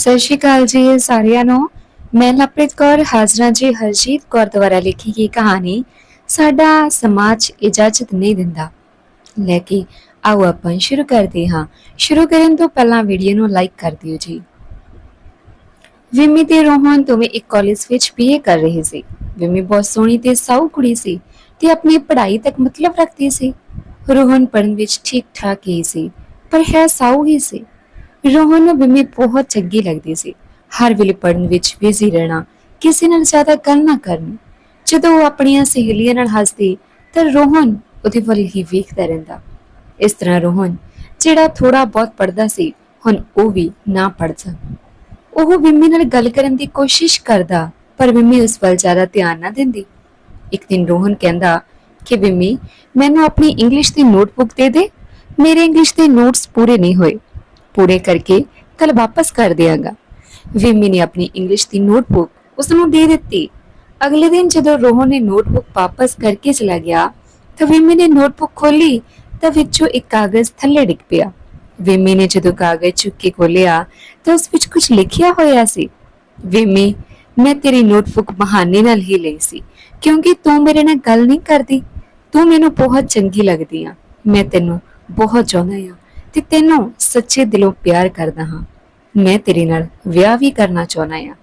ਸਤਿ ਸ਼੍ਰੀ ਅਕਾਲ ਜੀ ਸਾਰਿਆਂ ਨੂੰ। ਮੈਂ ਲਪ੍ਰਿਤ ਕੌਰ, ਹਾਜ਼ਰਾਂ ਜੀ ਹਰਜੀਤ ਕੌਰ ਦੁਆਰਾ ਲਿਖੀ ਗਈ ਕਹਾਣੀ, ਸਾਡਾ ਸਮਾਜ ਇਜਾਜ਼ਤ ਨਹੀਂ ਦਿੰਦਾ। ਲੈ ਕੇ ਆਓ ਆਪਾਂ ਸ਼ੁਰੂ ਕਰਦੇ ਹਾਂ। ਸ਼ੁਰੂ ਕਰਨ ਤੋਂ ਪਹਿਲਾਂ ਵੀਡੀਓ ਨੂੰ ਲਾਈਕ ਕਰ ਦਿਓ ਜੀ। ਵਿਮੀ ਤੇ ਰੋਹਨ ਦੋਵੇਂ ਇੱਕ ਕਾਲਜ ਵਿੱਚ ਬੀਏ ਕਰ ਰਹੇ ਸੀ। ਵਿਮੀ ਬਹੁਤ ਸੋਹਣੀ ਤੇ ਸਾਊ ਕੁੜੀ ਸੀ ਤੇ ਆਪਣੀ ਪੜ੍ਹਾਈ ਤੱਕ ਮਤਲਬ ਰੱਖਦੀ ਸੀ। ਰੋਹਨ ਪੜ੍ਹਨ ਵਿੱਚ ਠੀਕ ਠਾਕ ਹੀ ਸੀ, ਪਰ ਹੈ ਸਾਊ ਹੀ ਸੀ। ਰੋਹਨ ਨੂੰ ਵਿਮੀ ਬਹੁਤ ਚੰਗੀ ਲੱਗਦੀ ਸੀ। ਹਰ ਵੇਲੇ ਪੜ੍ਹਨ ਵਿੱਚ ਬਿਜ਼ੀ ਰਹਿਣਾ, ਕਿਸੇ ਨਾਲ ਜ਼ਿਆਦਾ ਗੱਲ ਨਾ ਕਰਨੀ। ਜਦੋਂ ਉਹ ਆਪਣੀਆਂ ਸਹੇਲੀਆਂ ਨਾਲ ਹੱਸਦੀ, ਤਾਂ ਰੋਹਨ ਉਹਦੇ ਵੱਲ ਹੀ ਵੇਖਦਾ ਰਹਿੰਦਾ। ਇਸ ਤਰ੍ਹਾਂ ਰੋਹਨ, ਜਿਹੜਾ ਥੋੜਾ ਬਹੁਤ ਪੜਦਾ ਸੀ, ਹੁਣ ਉਹ ਵੀ ਨਾ ਪੜਦਾ ਉਹ ਬਿੰਮੀ ਨਾਲ ਗੱਲ ਕਰਨ ਦੀ ਕੋਸ਼ਿਸ਼ ਕਰਦਾ, ਪਰ ਬਿੰਮੀ ਉਸ ਵੱਲ ਜ਼ਿਆਦਾ ਧਿਆਨ ਨਾ ਦਿੰਦੀ। ਇੱਕ ਦਿਨ ਰੋਹਨ ਕਹਿੰਦਾ ਕਿ ਬਿੰਮੀ, ਮੈਨੂੰ ਆਪਣੀ ਇੰਗਲਿਸ਼ ਦੀ ਨੋਟਬੁੱਕ ਦੇ ਦੇ। ਮੇਰੇ ਇੰਗਲਿਸ਼ ਦੇ ਨੋਟਸ ਪੂਰੇ ਨਹੀਂ ਹੋਏ। ਪੂਰੇ ਕਰਕੇ ਕੱਲ ਵਾਪਸ ਕਰ ਦਿਆਂਗਾ। ਵਿਮੀ ਨੇ ਆਪਣੀ ਇੰਗਲਿਸ਼ ਦੀ ਨੋਟਬੁੱਕ ਉਸ ਨੂੰ ਦੇ ਦਿੱਤੀ। ਅਗਲੇ ਦਿਨ ਜਦੋਂ ਰੋਹਨ ਨੇ ਨੋਟਬੁੱਕ ਵਾਪਸ ਕਰਕੇ ਚਲਾ ਗਿਆ, ਤਾਂ ਵਿਮੀ ਨੇ ਨੋਟਬੁੱਕ ਖੋਲੀ ਤਾਂ ਵਿੱਚੋਂ ਇੱਕ ਕਾਗਜ਼ ਥੱਲੇ ਡਿੱਗ ਪਿਆ। ਵਿਮੀ ਨੇ ਜਦੋਂ ਕਾਗਜ਼ ਚੁੱਕ ਕੇ ਖੋਲਿਆ ਤਾਂ ਉਸ ਵਿੱਚ ਕੁਝ ਲਿਖਿਆ ਹੋਇਆ ਸੀ। ਵਿਮੀ, ਮੈਂ ਤੇਰੀ ਨੋਟਬੁੱਕ ਬਹਾਨੇ ਨਾਲ ਹੀ ਲਈ ਸੀ, ਕਿਉਂਕਿ ਤੂੰ ਮੇਰੇ ਨਾਲ ਗੱਲ ਨਹੀਂ ਕਰਦੀ। ਤੂੰ ਮੈਨੂੰ ਬਹੁਤ ਚੰਗੀ ਲੱਗਦੀ ਆ। ਮੈਂ ਤੈਨੂੰ ਬਹੁਤ ਚਾਹੁੰਦਾ ਆ। ਤੇ ਤੈਨੂੰ ਸੱਚੇ ਦਿਲੋਂ ਪਿਆਰ ਕਰਦਾ ਹਾਂ। ਮੈਂ ਤੇਰੇ ਨਾਲ ਵਿਆਹ ਵੀ ਕਰਨਾ ਚਾਹੁੰਦਾ ਆ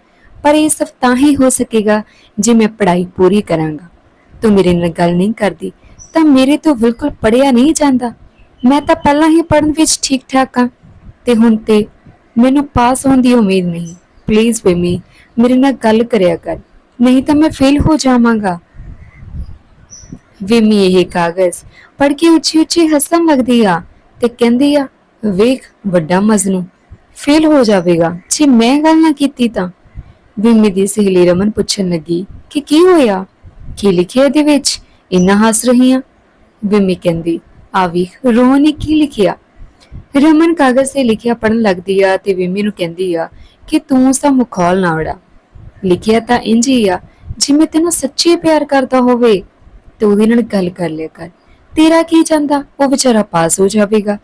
ਪਰ ਇਹ ਸਭ ਤਾਂ ਹੀ ਹੋ ਸਕੇਗਾ ਜੇ ਮੈਂ ਪੜ੍ਹਾਈ ਪੂਰੀ ਕਰਾਂਗਾ। ਤੂੰ ਮੇਰੇ ਨਾਲ ਗੱਲ ਨਹੀਂ ਕਰਦੀ, ਤਾਂ ਮੇਰੇ ਤੋਂ ਬਿਲਕੁਲ ਪੜਿਆ ਨਹੀਂ ਜਾਂਦਾ। ਮੈਂ ਤਾਂ ਪਹਿਲਾਂ ਹੀ ਪੜਨ ਵਿੱਚ ਠੀਕ ਠਾਕ ਹਾਂ, ਤੇ ਹੁਣ ਤੇ ਮੈਨੂੰ ਪਾਸ ਹੋਣ ਦੀ ਉਮੀਦ ਨਹੀਂ। ਪਲੀਜ਼ ਬੇਮੀ ਮੇਰੇ ਨਾਲ ਗੱਲ ਕਰਿਆ ਕਰ, ਨਹੀਂ ਤਾਂ ਮੈਂ ਫੇਲ ਹੋ ਜਾਵਾਂਗਾ। ਵਿਮੀ ਇਹ ਕਾਗਜ਼ ਪੜ ਕੇ ਉੱਚੀ ਉੱਚੀ ਹੱਸਣ ਲੱਗਦੀ ਆ। ਤੇ ਕਹਿੰਦੀ ਆ, ਵੇਖ ਵੱਡਾ ਮਜਨੂ ਫੇਲ ਹੋ ਜਾਵੇਗਾ। ਜੇ ਮੈਂ ਗੱਲ ਨਾ ਕੀਤੀ ਤਾਂ? ਵਿਮੀ ਦੀ ਸਹੇਲੀ ਰਮਨ ਪੁੱਛਣ ਲੱਗੀ ਕਿ ਕੀ ਹੋਇਆ? ਕੀ ਲਿਖਿਆ ਇਹਦੇ ਵਿੱਚ? ਇੰਨਾ ਹੱਸ ਰਹੀ ਆ? ਵਿਮੀ ਕਹਿੰਦੀ, ਆ ਵੇਖ, ਰੋਹਨ ਨੇ ਕੀ ਲਿਖਿਆ? ਰਮਨ ਕਾਗਜ਼ ਤੇ ਲਿਖਿਆ ਪੜਨ ਲੱਗਦੀ ਆ ਤੇ ਵਿਮੀ ਨੂੰ ਕਹਿੰਦੀ ਆ ਕਿ ਤੂੰ ਉਸ ਦਾ ਮੁਖੌਲ ਨਾ ਉੜਾ ਲਿਖਿਆ ਤਾਂ ਇੰਜ ਹੀ ਆ, ਜਿਵੇਂ ਤੈਨੂੰ ਸੱਚੀ ਪਿਆਰ ਕਰਦਾ ਹੋਵੇ। ਤੇ ਉਹਦੇ ਨਾਲ ਗੱਲ ਕਰ ਲਿਆ ਕਰ। ਤੇਰਾ ਕੀ ਜਾਂਦਾ? ਉਹ ਵਿਚਾਰਾ ਪਾਸ ਹੋ ਜਾਵੇਗਾ।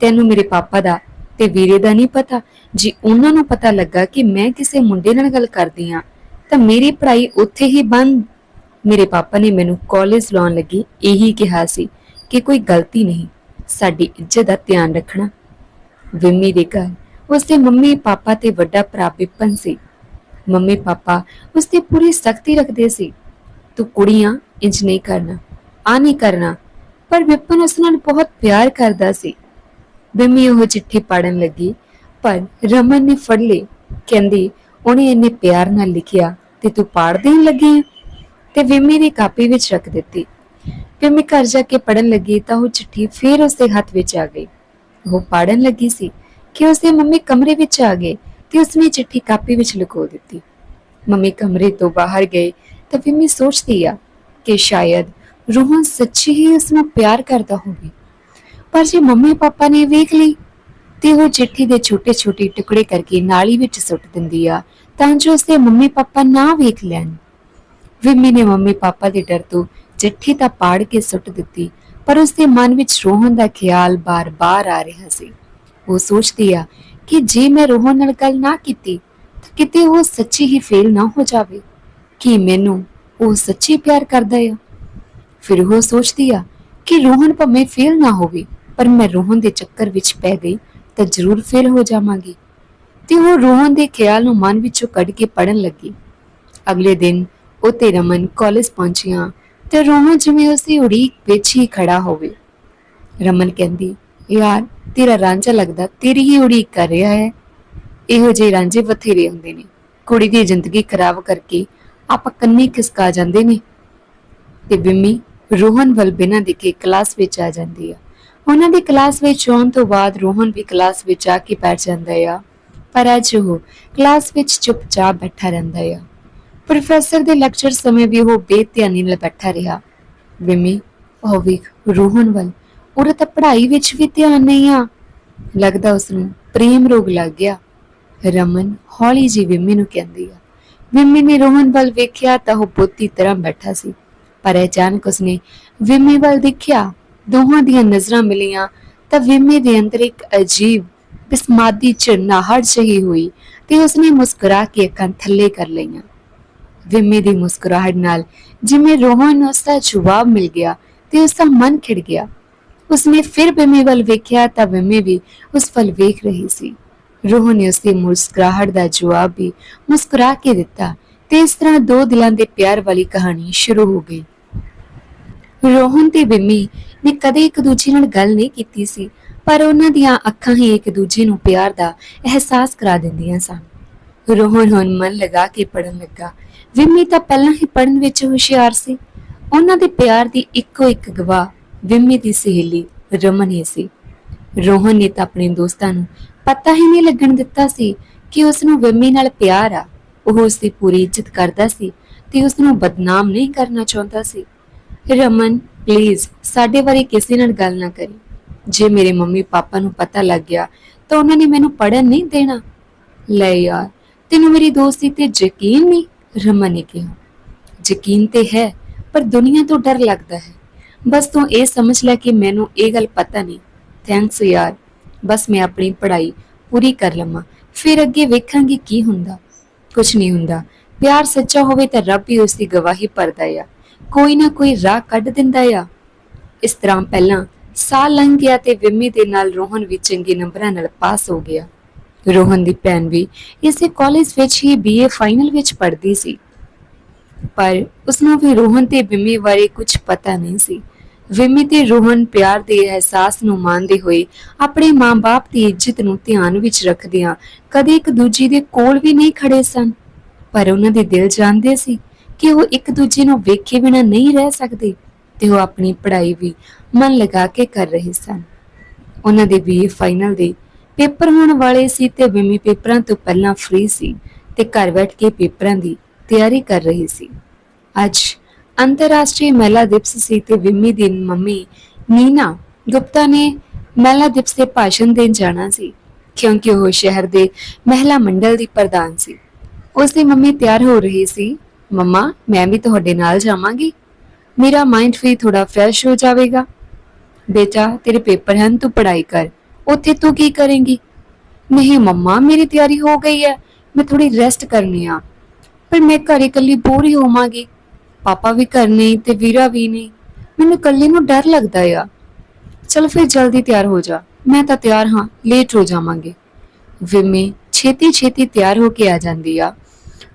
ਤੈਨੂੰ ਮੇਰੇ ਪਾਪਾ ਦਾ ਤੇ ਵੀਰੇ ਦਾ ਨਹੀਂ ਪਤਾ। ਜੇ ਉਹਨਾਂ ਨੂੰ ਪਤਾ ਲੱਗਾ ਕਿ ਮੈਂ ਕਿਸੇ ਮੁੰਡੇ ਨਾਲ ਗੱਲ ਕਰਦੀ ਆ ਤਾਂ ਮੇਰੀ ਪੜ੍ਹਾਈ ਉੱਥੇ ਹੀ ਬੰਦ। ਮੇਰੇ ਪਾਪਾ ਨੇ ਮੈਨੂੰ ਕਾਲਜ ਲਾਉਣ ਲੱਗੀ, ਇਹੀ ਕਿਹਾ ਸੀ ਕਿ ਕੋਈ ਗਲਤੀ ਨਹੀਂ, ਸਾਡੀ ਇੱਜ਼ਤ ਦਾ ਧਿਆਨ ਰੱਖਣਾ। ਵਿੰਮੀ ਦੇ ਘਰ, ਉਸਦੇ ਮੰਮੀ ਪਾਪਾ ਤੇ ਵੱਡਾ ਭਰਾ ਵਿਪਨ ਸੀ। ਮੰਮੀ ਪਾਪਾ ਉਸ ਪੂਰੀ ਸਖਤੀ ਰੱਖਦੇ ਸੀ। ਤੂੰ ਕੁੜੀਆਂ, ਇੰਜ ਨਹੀਂ ਕਰਨਾ ਆ ਨਹੀਂ ਕਰਨਾ ਪਰ ਵਿਪਨ ਉਸ ਨਾਲ ਬਹੁਤ ਪਿਆਰ ਕਰਦਾ ਸੀ। ਬਿਮੀ ਉਹ ਚਿੱਠੀ ਪੜਨ ਲੱਗੀ, ਪਰ ਰਮਨ ਨੇ ਫੜ ਲਈ। ਕਹਿੰਦੀ, ਉਹਨੇ ਇੰਨੇ ਪਿਆਰ ਨਾਲ ਲਿਖਿਆ ਤੇ ਤੂੰ ਪਾੜ ਦੇਣ ਲੱਗੀ ਤੇ ਵਿਮੀ ਦੀ ਕਾਪੀ ਵਿੱਚ ਰੱਖ ਦਿੱਤੀ। ਵਿਮੀ ਘਰ ਜਾ ਕੇ ਪੜਨ ਲੱਗੀ ਤਾਂ ਉਹ ਚਿੱਠੀ ਫੇਰ ਉਸਦੇ ਹੱਥ ਵਿੱਚ ਆ ਗਈ। ਉਹ ਪੜਨ ਲੱਗੀ ਸੀ ਕਿ ਉਸਦੇ ਮੰਮੀ ਕਮਰੇ ਵਿੱਚ ਆ ਗਏ ਤੇ ਉਸਨੇ ਚਿੱਠੀ ਕਾਪੀ ਵਿੱਚ ਲੁਕੋ ਦਿੱਤੀ। ਮੰਮੀ ਕਮਰੇ ਤੋਂ ਬਾਹਰ ਗਏ ਤਾਂ ਵਿਮੀ ਸੋਚਦੀ ਆ ਕਿ ਸ਼ਾਇਦ ਰੋਹਨ ਸੱਚੀ ਹੀ ਉਸ ਨੂੰ ਪਿਆਰ ਕਰਦਾ ਹੋਵੇ। ਪਰ ਜੇ ਮੰਮੀ ਪਾਪਾ ਨੇ ਵੇਖ ਲਈ, ਤੇ ਉਹ ਚਿੱਠੀ ਦੇ ਛੋਟੇ-ਛੋਟੇ ਟੁਕੜੇ ਕਰਕੇ ਨਾਲੀ ਵਿੱਚ ਸੁੱਟ ਦਿੰਦੀ ਆ, ਤਾਂ ਜੋ ਉਸਦੇ ਮੰਮੀ ਪਾਪਾ ਨਾ ਵੇਖ ਲੈਣ। ਵਿਮੀ ਨੇ ਮੰਮੀ ਪਾਪਾ ਦੇ ਡਰ ਤੋਂ ਚਿੱਠੀ ਤਾਂ ਪਾੜ ਕੇ ਸੁੱਟ ਦਿੱਤੀ, ਪਰ ਉਸਦੇ ਮਨ ਵਿੱਚ ਰੋਹਨ ਦਾ ਖਿਆਲ ਬਾਰ-ਬਾਰ ਆ ਰਿਹਾ ਸੀ। ਉਹ ਸੋਚਦੀ ਆ ਕਿ ਜੇ ਮੈਂ ਰੋਹਨ ਨਾਲ ਗੱਲ ਨਾ ਕੀਤੀ, ਤਾਂ ਕਿਤੇ ਉਹ ਸੱਚੀ ਹੀ ਫੇਲ ਨਾ ਹੋ ਜਾਵੇ। ਕਿ ਮੈਨੂੰ ਉਹ ਸੱਚੀ ਪਿਆਰ ਕਰਦਾ ਹੈ ਫਿਰ ਉਹ ਸੋਚਦੀ ਆ ਕਿ ਰੋਹਨ ਭਾਵੇਂ ਫੇਲ ਨਾ ਹੋਵੇ, ਪਰ ਮੈਂ ਰੋਹਨ ਦੇ ਚੱਕਰ ਵਿੱਚ ਪੈ ਗਈ ਤਾਂ ਜ਼ਰੂਰ ਫੇਲ ਹੋ ਜਾਵਾਂਗੀ। ਤੇ ਉਹ ਰੋਹਨ ਦੇ ਖਿਆਲ ਨੂੰ ਮਨ ਵਿੱਚੋਂ ਕੱਢ ਕੇ ਪੜਨ ਲੱਗੀ। ਅਗਲੇ ਦਿਨ ਉਹ ਤੇ ਰਮਨ ਕਾਲਜ ਪਹੁੰਚੀਆਂ ਤੇ ਰੋਹਨ ਜਿਵੇਂ ਉਸਦੀ ਉਡੀਕ ਵਿੱਚ ਹੀ ਖੜਾ ਹੋਵੇ। ਰਮਨ ਕਹਿੰਦੀ, ਯਾਰ, ਤੇਰਾ ਰਾਂਝਾ ਲੱਗਦਾ, ਤੇਰੀ ਹੀ ਉਡੀਕ ਕਰ ਰਿਹਾ ਹੈ। ਇਹੋ ਜਿਹੇ ਰਾਂਝੇ ਬਥੇਰੇ ਹੁੰਦੇ ਨੇ। ਕੁੜੀ ਦੀ ਜ਼ਿੰਦਗੀ ਖਰਾਬ ਕਰਕੇ ਆਪਾਂ ਕੰਨੀ ਖਿਸਕਾ ਜਾਂਦੇ ਨੇ। ਤੇ ਬਿੰਮੀ ਰੋਹਨ ਵੱਲ ਬਿਨਾਂ ਦੇਖੇ ਕਲਾਸ ਵਿੱਚ ਆ ਜਾਂਦੀ ਆ। ਉਹਨਾਂ ਦੀ ਕਲਾਸ ਵਿੱਚ ਆਉਣ ਤੋਂ ਬਾਅਦ ਰੋਹਨ ਵੀ ਕਲਾਸ ਵਿੱਚ ਆ ਕੇ ਬੈਠ ਜਾਂਦਾ ਆ। ਪਰ ਅੱਜ ਉਹ ਕਲਾਸ ਵਿੱਚ ਚੁੱਪਚਾਪ ਬੈਠਾ ਰਹਿੰਦਾ ਆ। ਪ੍ਰੋਫੈਸਰ ਦੇ ਲੈਕਚਰ ਸਮੇਂ ਵੀ ਉਹ ਬੇਧਿਆਨੀ ਨਾਲ ਬੈਠਾ ਰਿਹਾ। ਬਿੰਮੀ ਉਹ ਵੀ ਰੋਹਨ ਵੱਲ ਉਹਦਾ ਤਾਂ ਪੜ੍ਹਾਈ ਵਿੱਚ ਵੀ ਧਿਆਨ ਨਹੀਂ ਆ। ਲੱਗਦਾ ਉਸ ਨੂੰ ਪ੍ਰੇਮ ਰੋਗ ਲੱਗ ਗਿਆ। ਰਮਨ ਹੌਲੀ ਜੀ ਵਿਮੀ ਨੂੰ ਕਹਿੰਦੀ ਆ। ਵਿਮੀ ਨੇ ਰੋਹਨ ਵੱਲ ਵੇਖਿਆ ਤਾਂ ਉਹ ਬੁੱਧੀ ਤਰ੍ਹਾਂ ਬੈਠਾ ਸੀ। ਪਰ ਅਚਾਨਕ ਉਸਨੇ ਵਿਮੀ ਵੱਲ ਦੇਖਿਆ, ਦੋਹਾਂ ਦੀਆਂ ਨਜ਼ਰਾਂ ਮਿਲੀਆਂ ਤਾਂ ਵਿਮੀ ਦੇ ਅੰਦਰ ਇੱਕ ਅਜੀਬ, ਬਿਸਮਾਦੀ ਚ ਨਾਹੜ ਹੋਈ ਤੇ ਉਸਨੇ ਮੁਸਕਰਾ ਕੇ ਅੱਖਾਂ ਥੱਲੇ ਕਰ ਲਈਆਂ। ਵਿਮੀ ਦੀ ਮੁਸਕਰਾਹਟ ਨਾਲ ਜਿਵੇਂ ਰੋਹਨ ਨੂੰ ਉਸਦਾ ਜਵਾਬ ਮਿਲ ਗਿਆ ਤੇ ਉਸਦਾ ਮਨ ਖਿੜ ਗਿਆ। ਉਸਨੇ ਫਿਰ ਵਿਮੀ ਵੱਲ ਵੇਖਿਆ ਤਾਂ ਵਿਮੀ ਵੀ ਉਸ ਵੱਲ ਵੇਖ ਰਹੀ ਸੀ। ਰੋਹਨ ਨੇ ਉਸਦੀ ਮੁਸਕਰਾਹਟ ਦਾ ਜਵਾਬ ਵੀ ਮੁਸਕਰਾ ਕੇ ਦਿੱਤਾ ਤੇ ਇਸ ਤਰ੍ਹਾਂ ਦੋ ਦਿਲਾਂ ਦੇ ਪਿਆਰ ਵਾਲੀ ਕਹਾਣੀ ਸ਼ੁਰੂ ਹੋ ਗਈ। ਰੋਹਨ ਤੇ ਬਿੰਮੀ ਨੇ ਕਦੇ ਇੱਕ ਦੂਜੇ ਨਾਲ ਗੱਲ ਨਹੀਂ ਕੀਤੀ ਸੀ, ਪਰ ਉਹਨਾਂ ਦੀਆਂ ਅੱਖਾਂ ਹੀ ਇੱਕ ਦੂਜੇ ਨੂੰ ਪਿਆਰ ਦਾ ਅਹਿਸਾਸ ਕਰਾ ਦਿੰਦੀਆਂ ਸਨ। ਰੋਹਨ ਹੁਣ ਮਨ ਲਗਾ ਕੇ ਪੜਨ ਲੱਗਾ। ਵਿੰਮੀ ਤਾਂ ਪਹਿਲਾਂ ਹੀ ਪੜਨ ਵਿੱਚ ਹੁਸ਼ਿਆਰ ਸੀ। ਉਹਨਾਂ ਦੇ ਪਿਆਰ ਦੀ ਇੱਕੋ ਇੱਕ ਗਵਾਹ ਵਿੰਮੀ ਦੀ ਸਹੇਲੀ ਰਮਨ ਹੀ ਸੀ। ਰੋਹਨ ਨੇ ਤਾਂ ਆਪਣੇ ਦੋਸਤਾਂ ਨੂੰ ਪਤਾ ਹੀ ਨਹੀਂ ਲੱਗਣ ਦਿੱਤਾ ਸੀ ਕਿ ਉਸ ਨੂੰ ਵਿੰਮੀ ਨਾਲ ਪਿਆਰ ਆ। ਉਹ ਉਸ ਦੀ ਪੂਰੀ ਇੱਜ਼ਤ ਕਰਦਾ ਸੀ ਤੇ ਉਸ ਨੂੰ ਬਦਨਾਮ ਨਹੀਂ ਕਰਨਾ ਚਾਹੁੰਦਾ ਸੀ। ਰਮਨ ਪਲੀਜ਼ ਸਾਡੇ ਬਾਰੇ ਕਿਸੇ ਨਾਲ ਗੱਲ ਨਾ ਕਰੀ। ਜੇ ਮੇਰੇ ਮੰਮੀ ਪਾਪਾ ਨੂੰ ਪਤਾ ਲੱਗ ਗਿਆ, ਤਾਂ ਉਹਨਾਂ ਨੇ ਮੈਨੂੰ ਪੜਨ ਨਹੀਂ ਦੇਣਾ। ਲੈ ਯਾਰ, ਤੈਨੂੰ ਮੇਰੀ ਦੋਸਤੀ ਤੇ ਯਕੀਨ ਨਹੀਂ, ਰਮਨ ਨੇ ਕਿਹਾ। ਯਕੀਨ ਤੇ ਹੈ, ਪਰ ਦੁਨੀਆ ਤੋਂ ਡਰ ਲੱਗਦਾ ਹੈ। ਬਸ ਤੂੰ ਇਹ ਸਮਝ ਲੈ ਕਿ ਮੈਨੂੰ ਇਹ ਗੱਲ ਪਤਾ ਨਹੀਂ। ਥੈਂਕਸ ਯਾਰ, ਬਸ ਮੈਂ ਆਪਣੀ ਪੜ੍ਹਾਈ ਪੂਰੀ ਕਰ ਲਵਾਂ, ਫਿਰ ਅੱਗੇ ਵੇਖਾਂਗੀ ਕੀ ਹੁੰਦਾ। ਕੁਝ ਨਹੀਂ ਹੁੰਦਾ, ਪਿਆਰ ਸੱਚਾ ਹੋਵੇ ਤਾਂ ਰੱਬ ਹੀ ਉਸ ਦੀ ਗਵਾਹੀ ਭਰਦਾ ਆ। ਕੋਈ ਨਾ ਕੋਈ ਰਾਹ ਕੱਢ ਦਿੰਦਾ ਆ। ਇਸ ਤਰ੍ਹਾਂ ਪਹਿਲਾਂ ਸਾਲ ਲੰਘ ਗਿਆ ਤੇ ਵਿਮੀ ਦੇ ਨਾਲ ਰੋਹਨ ਵੀ ਚੰਗੇ ਨੰਬਰਾਂ ਨਾਲ ਪਾਸ ਹੋ ਗਿਆ। ਰੋਹਨ ਦੀ ਭੈਣ ਵੀ ਇਸੇ ਕਾਲਜ ਵਿੱਚ ਹੀ ਬੀਏ ਫਾਈਨਲ ਵਿੱਚ ਪੜ੍ਹਦੀ ਸੀ। ਪਰ ਉਸਨੂੰ ਵੀ ਰੋਹਨ ਤੇ ਵਿਮੀ ਬਾਰੇ ਕੁਝ ਪਤਾ ਨਹੀਂ ਸੀ। ਵਿਮੀ ਤੇ ਰੋਹਨ ਪਿਆਰ ਦੇ ਅਹਿਸਾਸ ਨੂੰ ਮੰਨਦੇ ਹੋਏ ਆਪਣੇ ਮਾਂ-ਬਾਪ ਦੀ ਇੱਜ਼ਤ ਨੂੰ ਧਿਆਨ ਵਿੱਚ ਰੱਖਦਿਆਂ ਕਦੇ ਇੱਕ ਦੂਜੀ ਦੇ ਕੋਲ ਵੀ ਨਹੀਂ ਖੜੇ ਸਨ। ਪਰ ਉਹਨਾਂ ਦੇ ਦਿਲ ਜਾਣਦੇ ਸੀ ਕਿ ਉਹ ਇੱਕ ਦੂਜੇ ਨੂੰ ਵੇਖੇ ਬਿਨਾਂ ਨਹੀਂ ਰਹਿ ਸਕਦੇ ਤੇ ਉਹ ਆਪਣੀ ਪੜ੍ਹਾਈ ਵੀ ਮਨ ਲਗਾ ਕੇ ਕਰ ਰਹੇ ਸਨ। ਉਹਨਾਂ ਦੇ ਬੀਏ ਫਾਈਨਲ ਦੇ ਪੇਪਰ ਹੋਣ ਵਾਲੇ ਸੀ ਤੇ ਵਿਮੀ ਪੇਪਰਾਂ ਤੋਂ ਪਹਿਲਾਂ ਫ੍ਰੀ ਸੀ ਤੇ ਘਰ ਬੈਠ ਕੇ ਪੇਪਰਾਂ ਦੀ ਤਿਆਰੀ ਕਰ ਰਹੀ ਸੀ। ਅੱਜ ਅੰਤਰਰਾਸ਼ਟਰੀ ਮਹਿਲਾ ਦਿਵਸ ਸੀ ਤੇ ਵਿਮੀ ਦੀ ਮੰਮੀ ਨੀਨਾ ਗੁਪਤਾ ਨੇ ਮਹਿਲਾ ਦਿਵਸ ਤੇ ਭਾਸ਼ਣ ਦੇਣ ਜਾਣਾ ਸੀ, ਕਿਉਂਕਿ ਉਹ ਸ਼ਹਿਰ ਦੇ ਮਹਿਲਾ ਮੰਡਲ ਦੀ ਪ੍ਰਧਾਨ ਸੀ। ਉਸ ਦੀ ਮੰਮੀ ਤਿਆਰ ਹੋ ਰਹੀ ਸੀ ਮੰਮਾ, ਮੈਂ ਵੀ ਤੁਹਾਡੇ ਨਾਲ ਜਾਵਾਂਗੀ। ਮੇਰਾ ਮਾਈਂਡ ਵੀ ਥੋੜਾ ਫਰੈਸ਼ ਹੋ ਜਾਵੇਗਾ। ਬੇਟਾ, ਤੇਰੇ ਪੇਪਰ ਹਨ, ਤੂੰ ਪੜ੍ਹਾਈ ਕਰ। ਉੱਥੇ ਤੂੰ ਕੀ ਕਰੇਂਗੀ? ਨਹੀਂ ਮੰਮਾ, ਮੇਰੀ ਤਿਆਰੀ ਹੋ ਗਈ ਹੈ। ਮੈਂ ਥੋੜੀ ਰੈਸਟ ਕਰਨੀ ਆ। ਪਰ ਮੈਂ ਘਰ ਇਕੱਲੀ ਬੋਰ ਹੀ ਹੋਵਾਂਗੀ। ਪਾਪਾ ਵੀ ਘਰ ਨਹੀਂ ਤੇ ਵੀਰਾ ਵੀ ਨਹੀਂ ਮੈਨੂੰ ਇਕੱਲੇ ਨੂੰ ਡਰ ਲੱਗਦਾ ਆ। ਚਲ ਫਿਰ ਜਲਦੀ ਤਿਆਰ ਹੋ ਜਾ। ਮੈਂ ਤਾਂ ਤਿਆਰ ਹਾਂ ਲੇਟ ਹੋ ਜਾਵਾਂਗੇ। ਵਿਮੀ ਛੇਤੀ ਛੇਤੀ ਤਿਆਰ ਹੋ ਕੇ ਆ ਜਾਂਦੀ ਆ।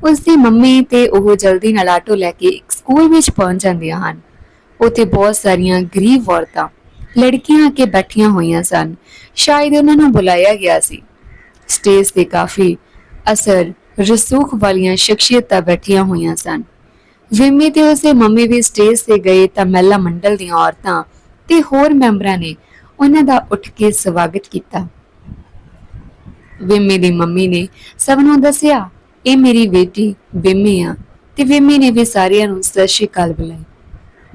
ਉਸ ਦੀ ਮੰਮੀ ਤੇ ਉਹ ਜਲਦੀ ਨਾਲ ਆਟੋ ਲੈ ਕੇ ਇੱਕ ਸਕੂਲ ਵਿੱਚ ਪਹੁੰਚ ਜਾਂਦੀਆਂ ਹਨ। ਉੱਥੇ ਬਹੁਤ ਸਾਰੀਆਂ ਗਰੀਬ ਔਰਤਾਂ, ਲੜਕੀਆਂ ਕੇ ਬੈਠੀਆਂ ਹੋਈਆਂ ਸਨ। ਸ਼ਾਇਦ ਉਹਨਾਂ ਨੂੰ ਬੁਲਾਇਆ ਗਿਆ ਸੀ। ਸਟੇਜ ਤੇ ਕਾਫੀ ਅਸਰ, ਰਸੂਖ ਵਾਲੀਆਂ ਸ਼ਖਸੀਅਤਾਂ ਬੈਠੀਆਂ ਹੋਈਆਂ ਸਨ। ਵਿਮੀ ਤੇ ਉਸੇ ਮੰਮੀ ਵੀ ਸਟੇਜ ਤੇ ਗਏ ਤਾਂ ਮਹਿਲਾ ਮੰਡਲ ਦੀਆਂ ਔਰਤਾਂ ਤੇ ਹੋਰ ਮੈਂਬਰਾਂ ਨੇ ਉਹਨਾਂ ਦਾ ਉੱਠ ਕੇ ਸਵਾਗਤ ਕੀਤਾ। ਵਿਮੀ ਦੀ ਮੰਮੀ ਨੇ ਸਭ ਨੂੰ ਦੱਸਿਆ ਇਹ ਮੇਰੀ ਬੇਟੀ ਵਿਮੀ ਆ ਤੇ ਵਿਮੀ ਨੇ ਵੀ ਸਾਰਿਆਂ ਨੂੰ ਸਤਿ ਸ਼੍ਰੀ ਅਕਾਲ ਬੁਲਾਈ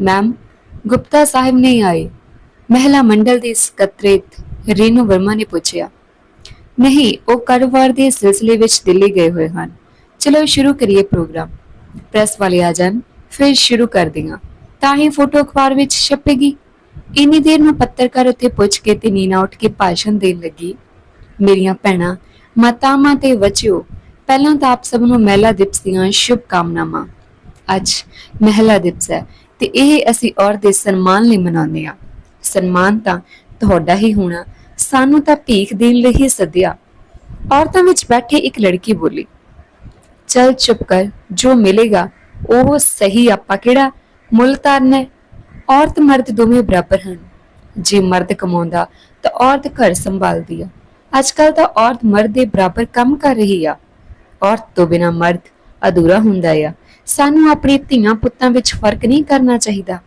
ਮੈਮ ਗੁਪਤਾ ਸਾਹਿਬ ਨਹੀਂ ਆਏ। ਮਹਿਲਾ ਮੰਡਲ ਦੀ ਸਕੱਤਰੇਤ ਰੇਨੂ ਵਰਮਾ ਨੇ ਪੁੱਛਿਆ, ਨਹੀਂ, ਉਹ ਕਾਰੋਬਾਰ ਦੇ ਸਿਲਸਿਲੇ ਵਿੱਚ ਦਿੱਲੀ ਗਏ ਹੋਏ ਹਨ। ਚਲੋ ਸ਼ੁਰੂ ਕਰੀਏ ਪ੍ਰੋਗਰਾਮ। ਪ੍ਰੈਸ ਵਾਲੇ ਆ ਜਾਣ, ਫਿਰ ਸ਼ੁਰੂ ਕਰ ਦਿਆਂ ਤਾਂ ਹੀ ਫੋਟੋ ਅਖਬਾਰ ਵਿੱਚ ਛਪੇਗੀ। ਇੰਨੀ ਦੇਰ ਨੂੰ ਪੱਤਰਕਾਰ ਉੱਤੇ ਪੁੱਛ ਕੇ ਤੇ ਨੀਨਾ ਉੱਠ ਕੇ ਭਾਸ਼ਣ ਦੇਣ ਲੱਗੀ, ਮੇਰੀਆਂ ਭੈਣਾਂ, ਮਾਤਾਵਾਂ ਤੇ ਬੱਚਿਓ ਪਹਿਲਾਂ ਤਾਂ ਆਪ ਸਭ ਨੂੰ ਮਹਿਲਾ ਦਿਵਸ ਦੀਆਂ ਸ਼ੁਭ ਕਾਮਨਾਵਾਂ ਅੱਜ ਮਹਿਲਾ ਦਿਵਸ ਹੈ ਤੇ ਇਹ ਅਸੀਂ ਔਰਤ ਦੇ ਸਨਮਾਨ ਲਈ ਮਨਾਉਂਦੇ ਹਾਂ। ਸਨਮਾਨ ਤਾਂ ਤੁਹਾਡਾ ਹੀ ਹੋਣਾ, ਸਾਨੂੰ ਤਾਂ ਭੀਖ ਦੇਣ ਲਈ ਹੀ ਸੱਦਿਆ। ਔਰਤਾਂ ਵਿੱਚ ਬੈਠੇ ਇੱਕ ਲੜਕੀ ਬੋਲੀ, ਚਲ ਚੁੱਪ ਕਰ, ਜੋ ਮਿਲੇਗਾ, ਉਹ ਸਹੀ ਆਪਾਂ ਕਿਹੜਾ? ਮੁੱਲ ਤਾਰਨਾ ਹੈ? ਔਰਤ ਮਰਦ ਦੋਵੇਂ ਬਰਾਬਰ ਹਨ। ਜੇ ਮਰਦ ਕਮਾਉਂਦਾ ਤਾਂ ਔਰਤ ਘਰ ਸੰਭਾਲਦੀ ਆ। ਅੱਜ ਕੱਲ ਤਾਂ ਔਰਤ ਮਰਦ ਦੇ ਬਰਾਬਰ ਕੰਮ ਕਰ ਰਹੀ ਆ। ਔਰਤ ਤੋਂ ਬਿਨਾ ਮਰਦ ਅਧੂਰਾ ਹੁੰਦਾ ਆ। ਸਾਨੂੰ ਆਪਣੇ ਧੀਆਂ ਪੁੱਤਾਂ ਵਿੱਚ ਫ਼ਰਕ ਨਹੀਂ ਕਰਨਾ ਚਾਹੀਦਾ।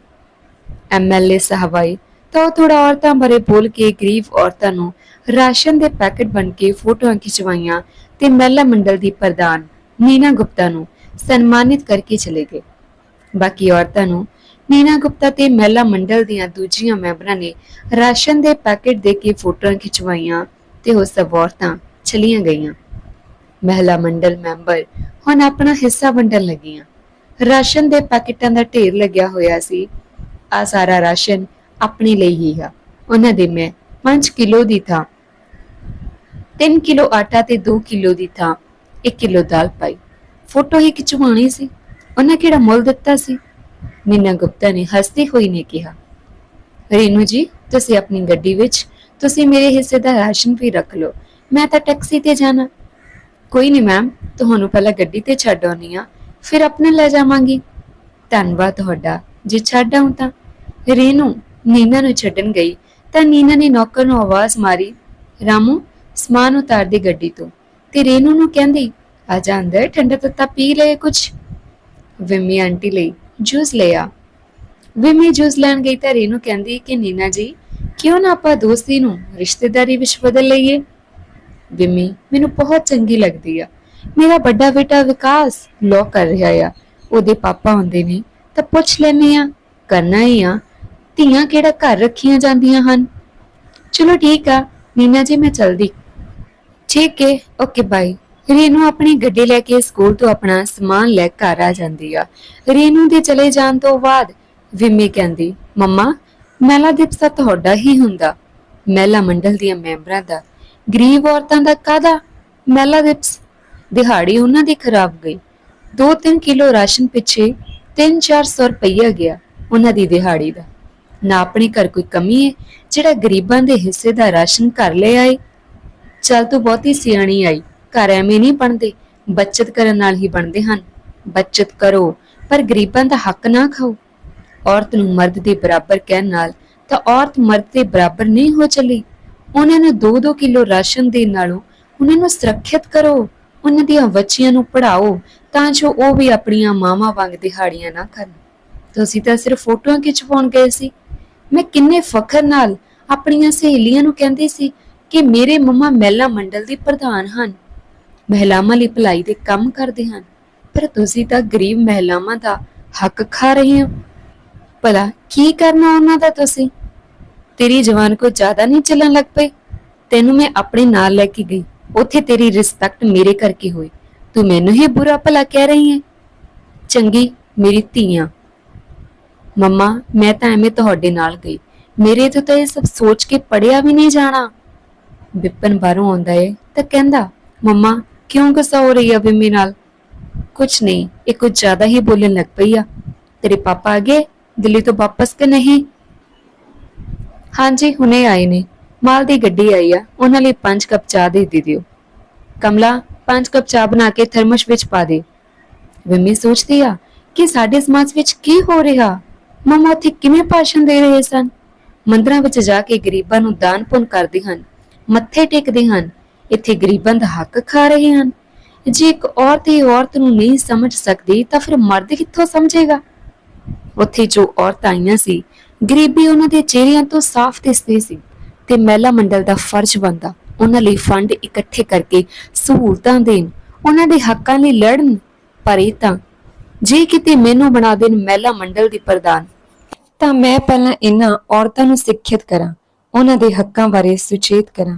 ਐਮਐਲਏ ਸਾਹਿਬਾਈ ਤਾਂ ਥੋੜਾ ਔਰਤਾਂ ਬਾਰੇ ਬੋਲ ਕੇ ਗਰੀਬ ਔਰਤਾਂ ਨੂੰ ਰਾਸ਼ਨ ਦੇ ਪੈਕੇਟ ਬਣ ਕੇ ਫੋਟੋਆਂ ਖਿਚਵਾਈਆਂ ਤੇ ਮਹਿਲਾ ਮੰਡਲ ਦੀ ਪ੍ਰਧਾਨ ਨੀਨਾ ਗੁਪਤਾ ਨੂੰ ਸਨਮਾਨਿਤ ਕਰਕੇ ਚਲੇ ਗਏ। ਬਾਕੀ ਔਰਤਾਂ ਨੂੰ ਨੀਨਾ ਗੁਪਤਾ ਤੇ ਮਹਿਲਾ ਮੰਡਲ ਦੀਆਂ ਦੂਜੀਆਂ ਮੈਂਬਰਾਂ ਨੇ ਰਾਸ਼ਨ ਦੇ ਪੈਕਟ ਦੇ ਕੇ ਫੋਟੋਆਂ ਖਿਚਵਾਈਆਂ ਤੇ ਉਹ ਸਭ ਔਰਤਾਂ ਚਲੀਆਂ ਗਈਆਂ। ਮਹਿਲਾ ਮੰਡਲ ਮੈਂਬਰ, ਹੁਣ ਆਪਣਾ ਹਿੱਸਾ ਵੰਡਣ ਲੱਗੀਆਂ। ਰਾਸ਼ਨ ਦੇ ਪੈਕੇਟਾਂ ਦਾ ਢੇਰ ਲੱਗਿਆ ਹੋਇਆ ਸੀ। ਆ ਸਾਰਾ ਰਾਸ਼ਨ ਆਪਣੇ ਲਈ ਹੀ ਆ। ਉਹਨਾਂ ਦੇ ਮੈਂ 5 ਕਿਲੋ ਦੀ ਥਾਂ 3 ਕਿਲੋ ਆਟਾ ਤੇ 2 ਕਿਲੋ ਦੀ ਥਾਂ 1 ਕਿਲੋ ਦਾਲ ਪਾਈ। ਫੋਟੋ ਹੀ ਖਿਚਵਾਉਣੀ ਸੀ। ਉਹਨਾਂ ਕਿਹੜਾ ਮੁੱਲ ਦਿੱਤਾ ਸੀ? ਨੀਨਾ ਗੁਪਤਾ ਨੇ ਹੱਸਦੀ ਹੋਈ ਨੇ ਕਿਹਾ, ਰੇਨੂ ਜੀ, ਤੁਸੀਂ ਆਪਣੀ ਗੱਡੀ ਵਿੱਚ, ਤੁਸੀਂ ਮੇਰੇ ਹਿੱਸੇ ਦਾ ਰਾਸ਼ਨ ਵੀ ਰੱਖ ਲਓ। ਮੈਂ ਤਾਂ ਟੈਕਸੀ ਤੇ ਜਾਣਾ। ਕੋਈ ਨਹੀਂ ਮੈਮ ਤੁਹਾਨੂੰ ਪਹਿਲਾਂ ਗੱਡੀ ਤੇ ਛੱਡ ਆਉਣੀ ਆ ਫਿਰ ਆਪਣੇ ਲੈ ਜਾਵਾਂਗੀ। ਧੰਨਵਾਦ ਤੁਹਾਡਾ, ਜੇ ਛੱਡ ਆਉਂ ਤਾਂ। ਰੀਨੂ, ਨੀਨਾ ਨੂੰ ਛੱਡਣ ਗਈ, ਤਾਂ ਨੀਨਾ ਨੇ ਨੌਕਰ ਨੂੰ ਆਵਾਜ਼ ਮਾਰੀ, ਰਾਮੂ, ਸਮਾਨ ਉਤਾਰ ਦੇ ਗੱਡੀ ਤੋਂ। ਤੇ ਰੇਨੂ ਨੂੰ ਕਹਿੰਦੀ, ਆ ਜਾ ਅੰਦਰ, ਠੰਡਾ ਤੱਤਾ ਪੀ ਲੈ ਕੁਛ। ਵਿਮੀ ਆਂਟੀ ਲਈ ਜੂਸ ਲਿਆ ਵਿਮੀ ਜੂਸ ਲੈਣ ਗਈ ਤਾਂ ਰੇਨੂ ਕਹਿੰਦੀ ਕਿ, ਨੀਨਾ ਜੀ, ਕਿਉਂ ਨਾ ਆਪਾਂ ਦੋਸਤੀ ਨੂੰ ਰਿਸ਼ਤੇਦਾਰੀ ਵਿੱਚ ਬਦਲ ਲਈਏ? ਵਿਮੀ, ਮੈਨੂੰ ਬਹੁਤ ਚੰਗੀ ਲੱਗਦੀ ਆ। ਮੇਰਾ ਵੱਡਾ ਬੇਟਾ ਵਿਕਾਸ ਲੋ ਕਰ ਰਿਹਾ ਆ। ਉਹਦੇ ਪਾਪਾ ਹੁੰਦੇ ਨੇ, ਤਾਂ ਪੁੱਛ ਲੈਨੇ ਆ, ਕਰਨਾ ਹੀ ਆ। ਧੀਆਂ ਕਿਹੜਾ ਘਰ ਰੱਖੀਆਂ ਜਾਂਦੀਆਂ ਹਨ? ਚਲੋ ਠੀਕ ਆ ਨੀਨਾ ਜੀ, ਮੈਂ ਚਲਦੀ। ਠੀਕ ਹੈ ਓਕੇ ਬਾਈ ਰੇਨੂ ਆਪਣੀ ਗੱਡੀ ਲੈ ਕੇ ਸਕੂਲ ਤੋਂ ਆਪਣਾ ਸਮਾਨ ਲੈ ਘਰ ਆ ਜਾਂਦੀ ਆ। ਰੇਨੂ ਦੇ ਚਲੇ ਜਾਣ ਤੋਂ ਬਾਅਦ ਵਿਮੀ ਕਹਿੰਦੀ, ਮੰਮਾ ਮੈਲਾ ਦਿਵਸ ਤਾਂ ਤੁਹਾਡਾ ਹੀ ਹੁੰਦਾ। ਮਹਿਲਾ ਮੰਡਲ ਦੀਆਂ ਮੈਂਬਰਾਂ ਦਾ ਗਰੀਬ ਔਰਤਾਂ ਦਾ ਕਾਦਾ ਮੈਲਾ ਦਿਵਸ ਦਿਹਾੜੀ ਉਹਨਾਂ ਦੀ ਖਰਾਬ ਗਈ। 2-3 ਕਿਲੋ ਰਾਸ਼ਨ ਪਿੱਛੇ 3-400 ਰੁਪਈਆ ਗਿਆ ਉਹਨਾਂ ਦੀ ਦਿਹਾੜੀ ਦਾ। ਨਾ ਆਪਣੇ ਘਰ ਕੋਈ ਕਮੀ ਹੈ ਜਿਹੜਾ ਗਰੀਬਾਂ ਦੇ ਹਿੱਸੇ ਦਾ ਰਾਸ਼ਨ ਘਰ ਲੈ ਆਏ। ਚੱਲ ਤੂੰ ਬਹੁਤੀ ਸਿਆਣੀ ਆਈ, ਘਰ ਐਵੇਂ ਨਹੀਂ ਬਣਦੇ, ਬੱਚਤ ਕਰਨ ਨਾਲ ਹੀ ਬਣਦੇ ਹਨ। ਬੱਚਤ ਕਰੋ, ਪਰ ਗਰੀਬਾਂ ਦਾ ਹੱਕ ਨਾ ਖਾਓ। ਔਰਤ ਨੂੰ ਮਰਦ ਦੇ ਬਰਾਬਰ ਕਹਿਣ ਨਾਲ ਤਾਂ ਔਰਤ ਮਰਦ ਦੇ ਬਰਾਬਰ ਨਹੀਂ ਹੋ ਚੱਲੀ। ਉਹਨਾਂ ਨੂੰ 2-2 ਕਿਲੋ ਰਾਸ਼ਨ ਦੇਣ ਨਾਲੋਂ ਉਹਨਾਂ ਨੂੰ ਸੁਰੱਖਿਅਤ ਕਰੋ, ਉਹਨਾਂ ਦੀਆਂ ਬੱਚੀਆਂ ਨੂੰ ਪੜ੍ਹਾਓ, ਤਾਂ ਜੋ ਉਹ ਵੀ ਆਪਣੀਆਂ ਮਾਵਾਂ ਵਾਂਗ ਦਿਹਾੜੀਆਂ ਨਾ ਕਰਨ। ਤੁਸੀਂ ਤਾਂ ਸਿਰਫ ਫੋਟੋਆਂ ਖਿਚਵਾਉਣ ਗਏ ਸੀ। ਮੈਂ ਕਿੰਨੇ ਫਖਰ ਨਾਲ ਆਪਣੀਆਂ ਸਹੇਲੀਆਂ ਨੂੰ ਕਹਿੰਦੀ ਸੀ ਕਿ ਮੇਰੇ ਮੰਮਾ ਮਹਿਲਾ ਮੰਡਲ ਦੀ ਪ੍ਰਧਾਨ ਹਨ। ਮਹਿਲਾਵਾਂ ਲਈ ਭਲਾਈ ਦੇ ਕੰਮ ਕਰਦੇ ਹਨ, ਪਰ ਤੁਸੀਂ ਤਾਂ ਗਰੀਬ ਮਹਿਲਾਵਾਂ ਦਾ ਹੱਕ ਖਾ ਰਹੇ ਹੋ। ਭਲਾ ਕੀ ਕਰਨਾ ਉਹਨਾਂ ਦਾ ਤੁਸੀਂ? ਤੇਰੀ ਜਵਾਨ ਕੋਈ ਜ਼ਿਆਦਾ ਨਹੀਂ ਚੱਲਣ ਲੱਗ ਪਈ? ਤੈਨੂੰ ਮੈਂ ਆਪਣੇ ਨਾਲ ਲੈ ਕੇ ਗਈ। ਉੱਥੇ ਤੇਰੀ ਰਿਸਪੈਕਟ ਮੇਰੇ ਕਰਕੇ ਹੋਈ। ਤੂੰ ਮੈਨੂੰ ਹੀ ਬੁਰਾ ਭਲਾ ਕਹਿ ਰਹੀ ਹੈ? ਚੰਗੀ, ਮੇਰੀ ਧੀਆਂ। ਮੰਮਾ, ਮੈਂ ਤਾਂ ਐਵੇਂ ਤੁਹਾਡੇ ਨਾਲ ਗਈ। ਮੇਰੇ ਤੋਂ ਤਾਂ ਇਹ ਸਭ ਸੋਚ ਕੇ ਪੜਿਆ ਵੀ ਨਹੀਂ ਜਾਣਾ। ਵਿਪਨ ਬਾਹਰੋਂ ਆਉਂਦਾ ਏ, ਤਾਂ ਕਹਿੰਦਾ, ਮੰਮਾ, ਕਿਉਂ ਗੁੱਸਾ ਹੋ ਰਹੀ ਆ ਬਿੰਮੀ ਨਾਲ? ਕੁਛ ਨਹੀਂ, ਇਹ ਕੁਝ ਜ਼ਿਆਦਾ ਹੀ ਬੋਲਣ ਲੱਗ ਪਈ ਆ। ਤੇਰੇ ਪਾਪਾ ਆ ਗਏ? ਦਿੱਲੀ ਤੋਂ ਵਾਪਸ ਕਿ ਨਹੀਂ? ਹਾਂਜੀ, ਹੁਣੇ ਆਏ ਨੇ। ਮਾਲ ਦੀ ਗੱਡੀ ਆਈ ਆ। ਉਹਨਾਂ ਲਈ 5 ਕੱਪ ਚਾਹ ਦੇ ਦੇ ਦਿਓ। ਕਮਲਾ 5 ਕੱਪ ਚਾਹ ਬਣਾ ਕੇ ਥਰਮਸ ਵਿੱਚ ਪਾ ਦੇ। ਵਿਮੀ ਸੋਚਦੀ ਆ ਕਿ ਸਾਡੇ ਸਮਾਜ ਵਿੱਚ ਕੀ ਹੋ ਰਿਹਾ? ਮਮਾ ਉੱਥੇ ਕਿਵੇਂ ਭਾਸ਼ਣ ਦੇ ਰਹੇ ਸਨ? ਮੰਦਰਾਂ ਵਿੱਚ ਜਾ ਕੇ ਗਰੀਬਾਂ ਨੂੰ ਦਾਨ ਪੁੰਨ ਕਰਦੇ ਹਨ, ਮੱਥੇ ਟੇਕਦੇ ਹਨ। ਇੱਥੇ ਗਰੀਬਾਂ ਦਾ ਹੱਕ ਖਾ ਰਹੇ ਹਨ। ਜੇ ਇੱਕ ਔਰਤ ਹੀ ਔਰਤ ਨੂੰ ਨਹੀਂ ਸਮਝ ਸਕਦੀ ਤਾਂ ਫਿਰ ਮਰਦ ਕਿੱਥੋਂ ਸਮਝੇਗਾ? ਉੱਥੇ ਜੋ ਔਰਤਾਂ ਆਈਆਂ ਸੀ ਗਰੀਬੀ ਉਹਨਾਂ ਦੇ ਚਿਹਰਿਆਂ ਤੋਂ ਸਾਫ਼ ਦਿਸਦੀ ਸੀ ਤੇ ਮਹਿਲਾ ਮੰਡਲ ਦਾ ਫਰਜ਼ ਬਣਦਾ ਉਹਨਾਂ ਲਈ ਫੰਡ ਇਕੱਠੇ ਕਰਕੇ ਸਹੂਲਤਾਂ ਦੇਣ, ਉਹਨਾਂ ਦੇ ਹੱਕਾਂ ਲਈ ਲੜਨ। ਪਰ ਇਹ ਤਾਂ ਜੇ ਕਿਤੇ ਮੈਨੂੰ ਬਣਾ ਦੇਣ ਮਹਿਲਾ ਮੰਡਲ ਦੀ ਪ੍ਰਧਾਨ, ਤਾਂ ਮੈਂ ਪਹਿਲਾਂ ਇਹਨਾਂ ਔਰਤਾਂ ਨੂੰ ਸਿੱਖਿਅਤ ਕਰਾਂ, ਉਹਨਾਂ ਦੇ ਹੱਕਾਂ ਬਾਰੇ ਸੁਚੇਤ ਕਰਾਂ।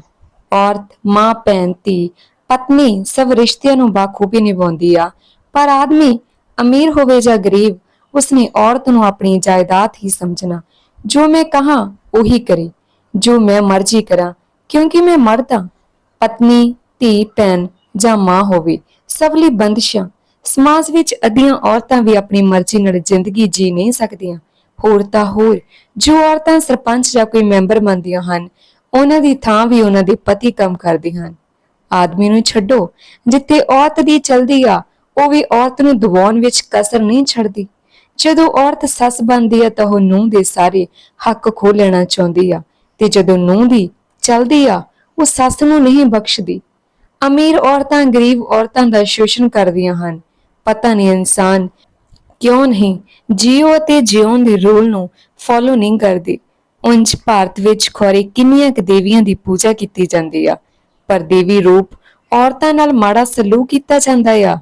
ਔਰਤ, ਮਾਂ, ਭੈਣ, ਧੀ, ਪਤਨੀ ਸਭ ਰਿਸ਼ਤਿਆਂ ਨੂੰ ਬਾਖੂਬੀ ਨਿਭਾਉਂਦੀ ਆ, ਪਰ ਆਦਮੀ ਅਮੀਰ ਹੋਵੇ ਜਾਂ ਗਰੀਬ, ਉਸਨੇ ਔਰਤ ਨੂੰ ਆਪਣੀ ਜਾਇਦਾਦ ਹੀ ਸਮਝਣਾ ਜੋ ਮੈਂ ਕਹਾ, ਉਹੀ ਕਰੇ। ਜੋ ਮੈਂ ਮਰਜ਼ੀ ਕਰਾਂ, ਕਿਉਂਕਿ ਮੈਂ ਮਰਦ। ਪਤਨੀ, ਧੀ, ਭੈਣ ਜਾਂ ਮਾਂ ਹੋਵੇ, ਸਭ ਲਈ ਬੰਦਸ਼ਾਂ। ਸਮਾਜ ਵਿੱਚ ਅਧੀਆਂ ਔਰਤਾਂ ਵੀ ਆਪਣੀ ਮਰਜ਼ੀ ਨਾਲ ਜ਼ਿੰਦਗੀ ਜੀ ਨਹੀਂ ਸਕਦੀਆਂ। ਹੋਰ ਤਾਂ ਹੋਰ, ਜੋ ਔਰਤਾਂ ਸਰਪੰਚ ਜਾਂ ਕੋਈ ਮੈਂਬਰ ਬਣਦੀਆਂ ਹਨ, ਉਹਨਾਂ ਦੀ ਥਾਂ ਵੀ ਉਹਨਾਂ ਦੇ ਪਤੀ ਕੰਮ ਕਰਦੇ ਹਨ। ਆਦਮੀ ਨੂੰ ਛੱਡੋ, ਜਿੱਥੇ ਔਰਤ ਦੀ ਚਲਦੀ ਆ, ਉਹ ਵੀ ਔਰਤ ਨੂੰ ਦਬਾਉਣ ਵਿੱਚ ਕਸਰ ਨਹੀਂ ਛੱਡਦੀ। ਜਦੋਂ ਔਰਤ ਸੱਸ ਬਣਦੀ ਆ ਤਾਂ ਉਹ ਨੂੰਹ ਦੇ ਸਾਰੇ ਹੱਕ ਖੋ ਲੈਣਾ ਚਾਹੁੰਦੀ ਆ ਤੇ ਜਦੋਂ ਨੂੰਹ ਦੀ ਚਲਦੀ ਆ, ਉਹ ਸੱਸ ਨੂੰ ਨਹੀਂ ਬਖਸ਼ਦੀ। ਅਮੀਰ ਔਰਤਾਂ ਗਰੀਬ ਔਰਤਾਂ ਦਾ ਸ਼ੋਸ਼ਣ ਕਰਦੀਆਂ ਹਨ। ਪਤਾ ਨਹੀਂ ਇਨਸਾਨ ਕਿਉਂ ਨਹੀਂ ਜੀਓ ਅਤੇ ਜਿਉਣ ਦੇ ਰੂਲ ਨੂੰ ਫੋਲੋ ਨਹੀਂ ਕਰਦੇ। ਉਂਝ ਭਾਰਤ ਵਿੱਚ ਖੋਰੇ ਕਿੰਨੀਆਂ ਕੁ ਦੇਵੀਆਂ ਦੀ ਪੂਜਾ ਕੀਤੀ ਜਾਂਦੀ ਆ, ਪਰ ਦੇਵੀ ਰੂਪ ਔਰਤਾਂ ਨਾਲ ਮਾੜਾ ਸਲੂਕ ਕੀਤਾ ਜਾਂਦਾ ਆ।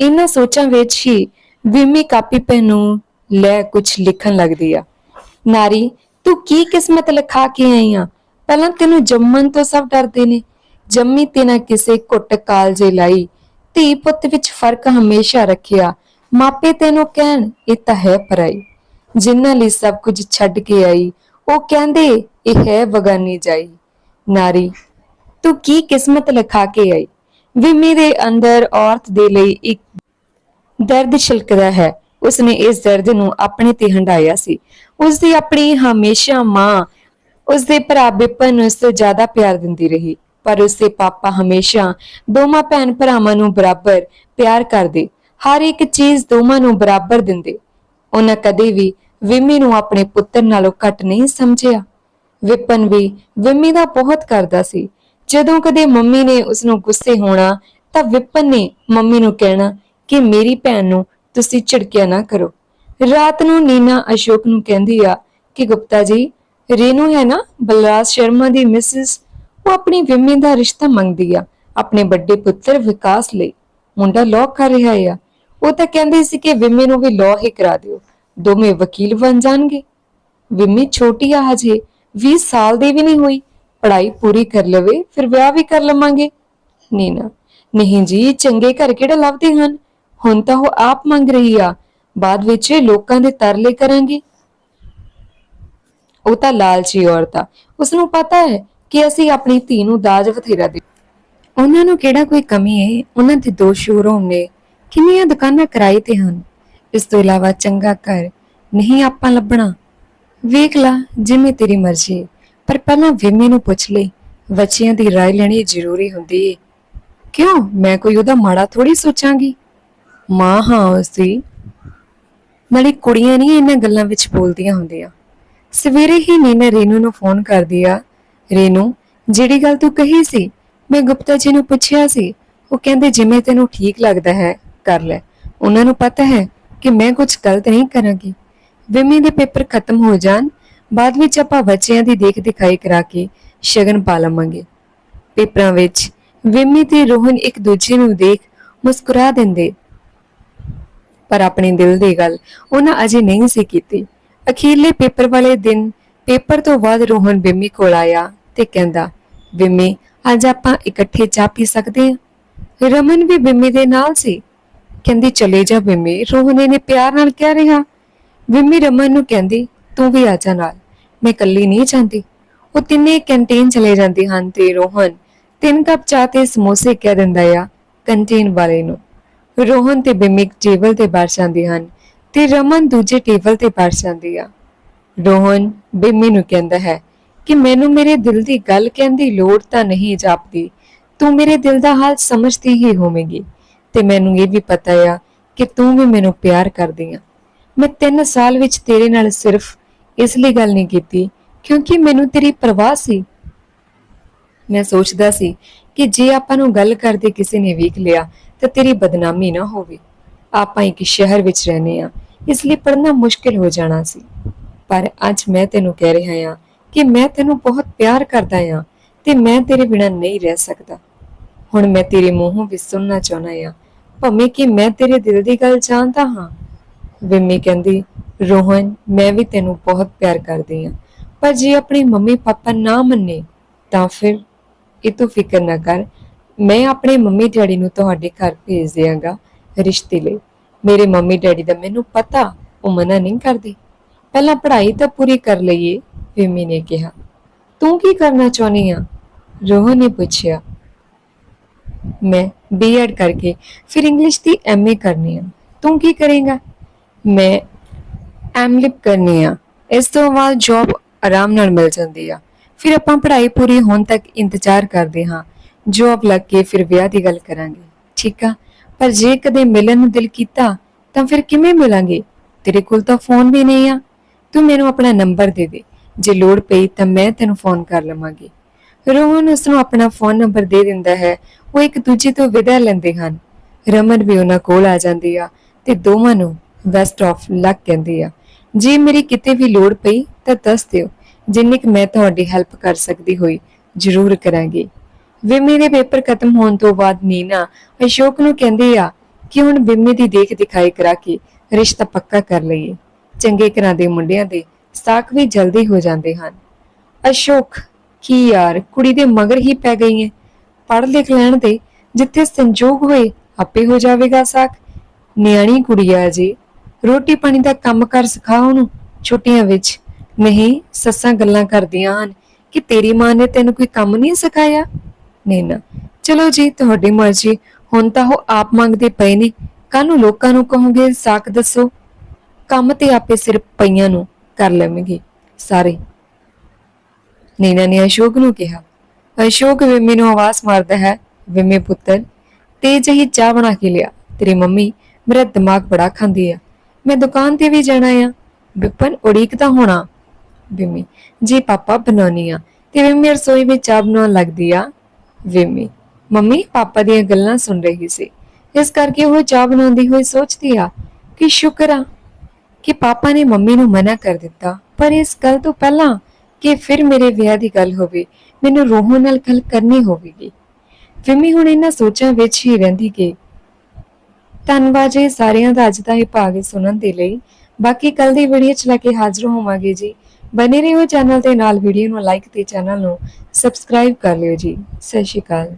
ਇਹਨਾਂ ਸੋਚਾਂ ਵਿੱਚ ਹੀ ਵਿਮੀ ਕਾਪੀ ਪੈਨ ਨੂੰ ਲੈ ਕੁਝ ਲਿਖਣ ਲੱਗਦੀ ਆ। ਨਾਰੀ, ਤੂੰ ਕੀ ਕਿਸਮਤ ਲਿਖਾ ਕੇ ਆਈ ਆ? ਪਹਿਲਾਂ ਤੈਨੂੰ ਜੰਮਣ ਤੋਂ ਸਭ ਡਰਦੇ ਨੇ। ਜੰਮੀ ਤੇ ਨਾ ਕਿਸੇ ਘੁੱਟ ਕਾਲਜੇ ਲਾਈ। ਧੀ ਪੁੱਤ ਵਿੱਚ ਫ਼ਰਕ ਹਮੇਸ਼ਾ ਰੱਖਿਆ। ਮਾਪੇ ਤੈਨੂੰ ਕਹਿਣ, ਇਹ ਤਾਂ ਹੈ ਪਰਾਈ। ਜਿਨ੍ਹਾਂ ਲਈ ਸਭ ਕੁਝ ਛੱਡ ਕੇ ਆਈ, ਉਹ ਕਹਿੰਦੇ, ਇਹ ਹੈ ਬਗਾਨੀ ਜਾਈ। ਨਾਰੀ, ਤੂੰ ਕੀ ਕਿਸਮਤ ਲਿਖਾ ਕੇ ਆਈ? ਵਿਮੀ ਦੇ ਅੰਦਰ ਔਰਤ ਦੇ ਲਈ ਇੱਕ ਦਰਦ ਛਿਲਕਦਾ ਹੈ। ਉਸਨੇ ਇਸ ਦਰਦ ਨੂੰ ਆਪਣੇ ਤੇ ਹੰਡਾਇਆ ਸੀ। ਉਸਦੀ ਆਪਣੀ ਹਮੇਸ਼ਾ ਮਾਂ ਉਸਦੇ ਭਰਾ ਬਿਪਨ ਨੂੰ ਉਸ ਤੋਂ ਜ਼ਿਆਦਾ ਪਿਆਰ ਦਿੰਦੀ ਰਹੀ। ਪਰ ਉਸਦੇ ਪਾਪਾ ਹਮੇਸ਼ਾ ਦੋਵਾਂ ਭੈਣ ਭਰਾਵਾਂ ਨੂੰ ਬਰਾਬਰ ਪਿਆਰ ਕਰਦੇ। ਹਰ ਇੱਕ ਚੀਜ਼ ਦੋਵਾਂ ਨੂੰ ਬਰਾਬਰ ਦਿੰਦੇ। ਉਹਨਾਂ ਕਦੇ ਵੀ ਵਿਮੀ ਨੂੰ ਆਪਣੇ ਪੁੱਤਰ ਨਾਲੋਂ ਘੱਟ ਨਹੀਂ ਸਮਝਿਆ। ਵਿਪਨ ਵੀ ਵਿਮੀ ਦਾ ਬਹੁਤ ਕਰਦਾ ਸੀ। ਜਦੋਂ ਕਦੇ ਮੰਮੀ ਨੇ ਉਸ ਨੂੰ ਗੁੱਸੇ ਹੋਣਾ ਤਾਂ ਵਿਪਨ ਨੇ ਮੰਮੀ ਨੂੰ ਕਹਿਣਾ ਕਿ ਮੇਰੀ ਭੈਣ ਨੂੰ ਤੁਸੀਂ ਝਿੜਕਿਆ ਨਾ ਕਰੋ। ਰਾਤ ਨੂੰ ਨੀਨਾ ਅਸ਼ੋਕ ਨੂੰ ਕਹਿੰਦੀ ਆ ਕਿ ਗੁਪਤਾ ਜੀ, ਰੇਨੂ ਹੈ ਨਾ, ਬਲਰਾਜ ਸ਼ਰਮਾ ਦੀ ਮਿਸਿਸ, ਉਹ ਆਪਣੀ ਵਿਮੀ ਦਾ ਰਿਸ਼ਤਾ ਮੰਗਦੀ ਆ, ਆਪਣੇ ਵੱਡੇ ਪੁੱਤਰ ਵਿਕਾਸ ਲਈ। ਮੁੰਡਾ ਲਾਅ ਕਰ ਰਿਹਾ ਆ। ਉਹ ਤਾਂ ਕਹਿੰਦੀ ਸੀ ਕਿ ਵਿਮੀ ਨੂੰ ਵੀ ਲਾਅ ਹੀ ਕਰਾ ਦਿਓ। ਦੋਵੇਂ ਵਕੀਲ ਬਣ ਜਾਣਗੇ। ਵਿਮੀ ਛੋਟੀ ਆ ਹਜੇ 20 ਸਾਲ ਦੀ ਵੀ ਨਹੀਂ ਹੋਈ। ਪੜ੍ਹਾਈ ਪੂਰੀ ਕਰ ਲਵੇ, ਫਿਰ ਵਿਆਹ ਵੀ ਕਰ ਲਵਾਂਗੇ। ਨੀਨਾ, ਨਹੀਂ ਜੀ, ਚੰਗੇ ਘਰ ਕਿਹੜਾ ਲੱਭਦੇ ਹਨ? ਹੁਣ ਤਾਂ ਉਹ ਆਪ ਮੰਗ ਰਹੀ ਆ ਬਾਅਦ ਵਿੱਚ ਲੋਕਾਂ ਦੇ ਤਰਲੇ ਕਰਾਂਗੇ ਉਹ ਤਾਂ ਲਾਲਚੀ ਔਰਤ ਆ ਉਸ ਨੂੰ ਪਤਾ ਹੈ ਕਿ ਅਸੀਂ ਆਪਣੀ ਧੀ ਨੂੰ ਦਾਜ ਬਥੇਰਾ ਦੇ ਉਹਨਾਂ ਨੂੰ ਕਿਹੜਾ ਕੋਈ ਕਮੀ ਹੈ ਉਹਨਾਂ ਦੇ ਦੋ ਸ਼ੋਰੂਮ ਨੇ ਕਿੰਨੀਆਂ ਦੁਕਾਨਾਂ ਕਿਰਾਏ ਤੇ ਹਨ ਇਸ ਤੋਂ ਇਲਾਵਾ ਚੰਗਾ ਘਰ ਨਹੀਂ ਆਪਾਂ ਲੱਭਣਾ ਵੇਖ ਲਾ ਜਿਵੇਂ ਤੇਰੀ ਮਰਜ਼ੀ ਹੈ, ਪਰ ਪਹਿਲਾਂ ਵਿਮੇ ਨੂੰ ਪੁੱਛ ਲਈ ਬੱਚਿਆਂ ਦੀ رائے ਲੈਣੀ ਜ਼ਰੂਰੀ ਹੁੰਦੀ ਹੈ ਕਿਉਂ ਮੈਂ ਕੋਈ ਉਹਦਾ ਮਾੜਾ ਥੋੜੀ ਸੋਚਾਂਗੀ ਮਾਂ ਹਾਂ ਉਸਦੀ ਨਾਲੇ ਕੁੜੀਆਂ ਨਹੀਂ ਇਹਨਾਂ ਗੱਲਾਂ ਵਿੱਚ ਬੋਲਦੀਆਂ ਹੁੰਦੀਆਂ। ਸਵੇਰੇ ਹੀ ਨੀਨਾ ਰੇਨੂ ਨੂੰ ਫੋਨ ਕਰਦੀ ਆ। ਰੇਨੂ, ਜਿਹੜੀ ਗੱਲ ਤੂੰ ਕਹੀ ਸੀ, ਮੈਂ ਗੁਪਤਾ ਜੀ ਨੂੰ ਪੁੱਛਿਆ ਸੀ, ਉਹ ਕਹਿੰਦੇ ਜਿਵੇਂ ਤੈਨੂੰ ਠੀਕ ਲੱਗਦਾ ਹੈ, ਕਰ ਲੈ। ਉਹਨਾਂ ਨੂੰ ਪਤਾ ਹੈ ਕਿ ਮੈਂ ਕੁਝ ਗਲਤ ਨਹੀਂ ਕਰਾਂਗੀ। ਵਿਮੀ ਦੇ ਪੇਪਰ ਖਤਮ ਹੋ ਜਾਣ, ਬਾਅਦ ਵਿੱਚ ਆਪਾਂ ਬੱਚਿਆਂ ਦੀ ਦੇਖ ਦਿਖਾਈ ਕਰਾ ਕੇ ਸ਼ਗਨ ਪਾ ਲਵਾਂਗੇ। ਪੇਪਰਾਂ ਵਿੱਚ ਵਿਮੀ ਤੇ ਰੋਹਨ ਇੱਕ ਦੂਜੇ ਨੂੰ ਦੇਖ ਮੁਸਕਰਾ ਦਿੰਦੇ ਪਰ ਆਪਣੇ ਦਿਲ ਦੀ ਗੱਲ ਉਹਨਾਂ ਅਜੇ ਨਹੀਂ ਸੀ ਕੀਤੀ। ਅਖੀਰਲੇ ਪੇਪਰ ਵਾਲੇ ਦਿਨ ਪੇਪਰ ਤੋਂ ਬਾਅਦ ਰੋਹਨ ਬਿੰਮੀ ਕੋਲ ਆਇਆ ਤੇ ਕਹਿੰਦਾ ਬਿੰਮੀ ਅੱਜ ਆਪਾਂ ਇਕੱਠੇ ਚਾਹ ਪੀ ਸਕਦੇ ਹਾਂ? ਰਮਨ ਵੀ ਬਿੰਮੀ ਦੇ ਨਾਲ ਸੀ। ਕਹਿੰਦੀ, ਚਲੇ ਜਾ ਬਿੰਮੀ ਰੋਹਨ ਨੇ ਪਿਆਰ ਨਾਲ ਕਹਿ ਰਿਹਾ। ਬਿੰਮੀ ਰਮਨ ਨੂੰ ਕਹਿੰਦੀ, ਤੂੰ ਵੀ ਆ ਜਾ ਨਾਲ, ਮੈਂ ਇਕੱਲੀ ਨਹੀਂ ਜਾਂਦੀ। ਉਹ ਤਿੰਨੇ ਕੈਂਟੀਨ ਚਲੇ ਜਾਂਦੇ ਹਨ ਤੇ ਰੋਹਨ ਤਿੰਨ ਕੱਪ ਚਾਹ ਤੇ ਸਮੋਸੇ ਕਹਿ ਦਿੰਦਾ ਆ ਕੰਟੀਨ ਵਾਲੇ ਨੂੰ। ਰੋਹਨ ਤੇ ਬਿਮਿਕ ਟੇਬਲ ਤੇ ਬੈਠ ਜਾਂਦੇ ਹਨ ਤੇ ਰਮਨ ਦੂਜੇ ਟੇਬਲ ਤੇ ਬੈਠ ਜਾਂਦੀ ਆ। ਰੋਹਨ ਬਿਮੀ ਨੂੰ ਕਹਿੰਦਾ ਹੈ ਕਿ ਮੈਨੂੰ ਮੇਰੇ ਦਿਲ ਦੀ ਗੱਲ ਕਹਿਣ ਦੀ ਲੋੜ ਤਾਂ ਨਹੀਂ ਜਾਪਦੀ। ਤੂੰ ਮੇਰੇ ਦਿਲ ਦਾ ਹਾਲ ਸਮਝਦੀ ਹੀ ਹੋਵੇਂਗੀ ਤੇ ਮੈਨੂੰ ਇਹ ਵੀ ਪਤਾ ਆ ਕਿ ਤੂੰ ਵੀ ਮੈਨੂੰ ਪਿਆਰ ਕਰਦੀ ਆ। ਮੈਂ 3 ਸਾਲ ਵਿੱਚ ਤੇਰੇ ਨਾਲ ਸਿਰਫ ਇਸ ਲਈ ਗੱਲ ਨਹੀਂ ਕੀਤੀ, ਕਿਉਂਕਿ ਮੈਨੂੰ ਤੇਰੀ ਪਰਵਾਹ ਸੀ। ਮੈਂ ਸੋਚਦਾ ਸੀ ਕਿ ਜੇ ਆਪਾਂ ਨੂੰ ਗੱਲ ਕਰਦੇ ਕਿਸੇ ਨੇ ਵੇਖ ਲਿਆ ਤਾਂ ਤੇਰੀ ਬਦਨਾਮੀ ਨਾ ਹੋਵੇ। ਆਪਾਂ ਇੱਕ ਸ਼ਹਿਰ ਵਿੱਚ ਰਹਨੇ ਆ ਇਸ ਲਈ ਪੜਨਾ ਮੁਸ਼ਕਿਲ ਹੋ ਜਾਣਾ ਸੀ। ਪਰ ਅੱਜ ਮੈਂ ਤੈਨੂੰ ਕਹਿ ਰਿਹਾ ਹਾਂ ਕਿ ਮੈਂ ਤੈਨੂੰ ਬਹੁਤ ਪਿਆਰ ਕਰਦਾ ਹਾਂ ਤੇ ਮੈਂ ਤੇਰੇ ਬਿਨਾਂ ਨਹੀਂ ਰਹਿ ਸਕਦਾ। ਹੁਣ ਮੈਂ ਤੇਰੇ ਮੂੰਹੋਂ ਵੀ ਸੁਣਨਾ ਚਾਹੁੰਦਾ ਹਾਂ। ਭਾਵੇਂ ਕਿ ਮੈਂ ਤੇਰੇ ਦਿਲ ਦੀ ਗੱਲ ਜਾਣਦਾ ਹਾਂ। ਵਿਮੀ ਕਹਿੰਦੀ, ਰੋਹਨ, ਮੈਂ ਵੀ ਤੈਨੂੰ ਬਹੁਤ ਪਿਆਰ ਕਰਦੀ ਹਾਂ। ਪਰ ਜੇ ਆਪਣੇ ਮੰਮੀ ਪਾਪਾ ਨਾ ਮੰਨੇ, ਤਾਂ ਫਿਰ ਇਹ ਤੂੰ ਫਿਕਰ ਨਾ ਕਰ ਮੈਂ ਆਪਣੇ ਮੰਮੀ ਡੈਡੀ ਨੂੰ ਤੁਹਾਡੇ ਘਰ ਭੇਜ ਦਿਆਂਗਾ ਰਿਸ਼ਤੇ ਲਈ। ਮੇਰੇ ਮੰਮੀ ਡੈਡੀ ਦਾ ਮੈਨੂੰ ਪਤਾ, ਉਹ ਮਨਾ ਨਹੀਂ ਕਰਦੇ। ਪਹਿਲਾਂ ਪੜ੍ਹਾਈ ਤਾਂ ਪੂਰੀ ਕਰ ਲਈਏ ਵਿਮੀ ਨੇ ਕਿਹਾ। ਤੂੰ ਕੀ ਕਰਨਾ ਚਾਹੁੰਦੀ ਆ? ਰੋਹਨ ਨੇ ਪੁੱਛਿਆ। ਮੈਂ ਬੀਐਡ ਕਰਕੇ ਫਿਰ ਇੰਗਲਿਸ਼ ਦੀ ਐਮਏ ਕਰਨੀ ਆ। ਤੂੰ ਕੀ ਕਰੇਗਾ? ਮੈਂ ਐਮਲਿਪ ਕਰਨੀ ਆ। ਇਸ ਤੋਂ ਬਾਅਦ ਜੌਬ ਆਰਾਮ ਨਾਲ ਮਿਲ ਜਾਂਦੀ ਆ। ਫਿਰ ਆਪਾਂ ਪੜ੍ਹਾਈ ਪੂਰੀ ਹੋਣ ਤੱਕ ਇੰਤਜ਼ਾਰ ਕਰਦੇ ਹਾਂ। ਜੋਬ ਲੱਗ ਕੇ ਫਿਰ ਵਿਆਹ ਦੀ ਗੱਲ ਕਰਾਂਗੇ, ਠੀਕ ਆ? ਪਰ ਜੇ ਕਦੇ ਮਿਲਣ ਨੂੰ ਦਿਲ ਕੀਤਾ, ਤਾਂ ਫਿਰ ਕਿਵੇਂ ਮਿਲਾਂਗੇ? ਤੇਰੇ ਕੋਲ ਤਾਂ ਫੋਨ ਵੀ ਨਹੀਂ ਆ। ਤੂੰ ਮੈਨੂੰ ਆਪਣਾ ਨੰਬਰ ਦੇ ਦੇ। ਜੇ ਲੋੜ ਪਈ ਤਾਂ ਮੈਂ ਤੈਨੂੰ ਫੋਨ ਕਰ ਲਵਾਂਗੀ। ਰੋਹਨ ਉਸ ਨੂੰ ਆਪਣਾ ਫੋਨ ਨੰਬਰ ਦੇ ਦਿੰਦਾ ਹੈ। ਉਹ ਇੱਕ ਦੂਜੇ ਤੋਂ ਵਿਦਾ ਲੈਂਦੇ ਹਨ। ਰਮਨ ਵੀ ਉਹਨਾਂ ਕੋਲ ਆ ਜਾਂਦੀ ਆ ਤੇ ਦੋਵਾਂ ਨੂੰ ਵੈਸਟ ਆਫ ਲੱਕ ਕਹਿੰਦੀ ਆ। ਜੇ ਮੇਰੀ ਕਿਤੇ ਵੀ ਲੋੜ ਪਈ ਤਾਂ ਦੱਸ ਦਿਓ। ਜਿੰਨੀ ਕੁ ਮੈਂ ਤੁਹਾਡੀ ਹੈਲਪ ਕਰ ਸਕਦੀ ਹੋਈ, ਜ਼ਰੂਰ ਕਰਾਂਗੀ। ਵਿਮੀ ਦੇ ਪੇਪਰ ਖਤਮ ਹੋਣ ਤੋਂ ਬਾਅਦ ਨੀਨਾ ਅਸ਼ੋਕ ਨੂੰ ਕਹਿੰਦੀ ਆ ਕਿ ਹੁਣ ਵਿਮੀ ਦੀ ਦੇਖ ਦਿਖਾਈ ਕਰਾ ਕੇ ਰਿਸ਼ਤਾ ਪੱਕਾ ਕਰ ਲਈਏ। ਚੰਗੇ ਘਰਾਂ ਦੇ ਮੁੰਡਿਆਂ ਦੇ ਸਾਕ ਵੀ ਜਲਦੀ ਹੋ ਜਾਂਦੇ ਹਨ। ਅਸ਼ੋਕ, ਕੀ ਯਾਰ, ਕੁੜੀ ਦੇ ਮਗਰ ਹੀ ਪੈ ਗਈ ਹੈ ਪੜ੍ਹ ਲਿਖ ਲੈਣ ਤੇ ਜਿੱਥੇ ਸੰਜੋਗ ਹੋਏ, ਆਪੇ ਹੋ ਜਾਵੇਗਾ ਸਾਕ। ਨਿਆਣੀ ਕੁੜੀ ਆ ਜੀ। ਰੋਟੀ ਪਾਣੀ ਦਾ ਕੰਮ ਕਰ ਸਿਖਾ ਉਹਨੂੰ। ਛੁੱਟੀਆਂ ਵਿੱਚ ਨਹੀਂ, ਸੱਸਾਂ ਗੱਲਾਂ ਕਰਦੀਆਂ ਹਨ ਕਿ ਤੇਰੀ ਮਾਂ ਨੇ ਤੈਨੂੰ ਕੋਈ ਕੰਮ ਨਹੀਂ ਸਿਖਾਇਆ? ਨੈਣਾ ਚਲੋ ਜੀ, ਤੁਹਾਡੀ ਮਰਜ਼ੀ। ਹੁਣ ਤਾਂ ਉਹ ਆਪ ਮੰਗਦੇ ਪਏ ਨੇ। ਕੱਲ ਨੂੰ ਲੋਕਾਂ ਨੂੰ ਕਹੋਗੇ, ਸਾਕ ਦੱਸੋ। ਕੰਮ ਤੇ ਆਪੇ ਸਿਰ ਪਈਆਂ ਨੂੰ ਕਰ ਲਵਾਂਗੇ ਸਾਰੇ। ਨੈਣਾ ਨੇ ਅਸ਼ੋਕ ਨੂੰ ਕਿਹਾ। ਅਸ਼ੋਕ ਵਿਮੇ ਨੂੰ ਆਵਾਜ਼ ਮਾਰਦਾ ਹੈ ਵਿਮੇ ਪੁੱਤਰ, ਤੇ ਜਹੀ ਚਾਹ ਬਣਾ ਕੇ ਲਿਆ। ਤੇਰੀ ਮੰਮੀ ਮੇਰਾ ਦਿਮਾਗ ਬੜਾ ਖਾਂਦੀ ਆ। ਮੈਂ ਦੁਕਾਨ ਤੇ ਵੀ ਜਾਣਾ ਆ। ਵਿਪਨ ਉਡੀਕ ਤਾਂ ਹੋਣਾ। ਵਿਮੀ ਜੀ ਪਾਪਾ ਬਣਾਉਣੀ ਆ, ਤੇ ਵਿਮੀ ਰਸੋਈ ਵਿੱਚ ਚਾਹ ਬਣਾਉਣ ਲੱਗਦੀ ਆ। ਵਿਮੀ। ਮੰਮੀ, ਪਾਪਾ ਦੀਆਂ ਗੱਲਾਂ ਸੁਣ ਰਹੀ ਸੀ। ਇਸ ਕਰਕੇ ਉਹ ਚਾਹ ਬਣਾਉਂਦੀ ਹੋਈ ਸੋਚਦੀ ਆ ਕਿ ਸ਼ੁਕਰ ਆ ਕਿ ਪਾਪਾ ਨੇ ਮੰਮੀ ਨੂੰ ਮਨਾ ਕਰ ਦਿੱਤਾ। ਪਰ ਇਸ ਗੱਲ ਤੋਂ ਪਹਿਲਾਂ ਕਿ ਫਿਰ ਮੇਰੇ ਵਿਆਹ ਦੀ ਗੱਲ ਹੋਵੇ, ਮੈਨੂੰ ਰੋਹਨ ਨਾਲ ਗੱਲ ਕਰਨੀ ਹੋਵੇਗੀ। ਵਿਮੀ ਹੁਣ ਇਹਨਾਂ ਸੋਚਾਂ ਵਿੱਚ ਹੀ ਰਹਿੰਦੀ ਗਈ। ਧੰਨਵਾਦ ਜੀ ਸਾਰਿਆਂ ਦਾ ਅੱਜ ਦਾ ਇਹ ਭਾਗ ਸੁਣਨ ਦੇ ਲਈ। ਬਾਕੀ ਕੱਲ ਦੀ ਵੀਡੀਓ ਚ ਲੈ ਕੇ ਹਾਜ਼ਰ ਹੋਵਾਂਗੇ ਜੀ। ਬਨੇ ਰਹੋ ਚੈਨਲ ਦੇ ਨਾਲ ਵੀਡੀਓ ਨੂੰ ਲਾਈਕ ਤੇ ਚੈਨਲ ਨੂੰ ਸਬਸਕ੍ਰਾਈਬ ਕਰ ਲਿਓ ਜੀ। ਸਤਿ ਸ਼੍ਰੀ ਅਕਾਲ।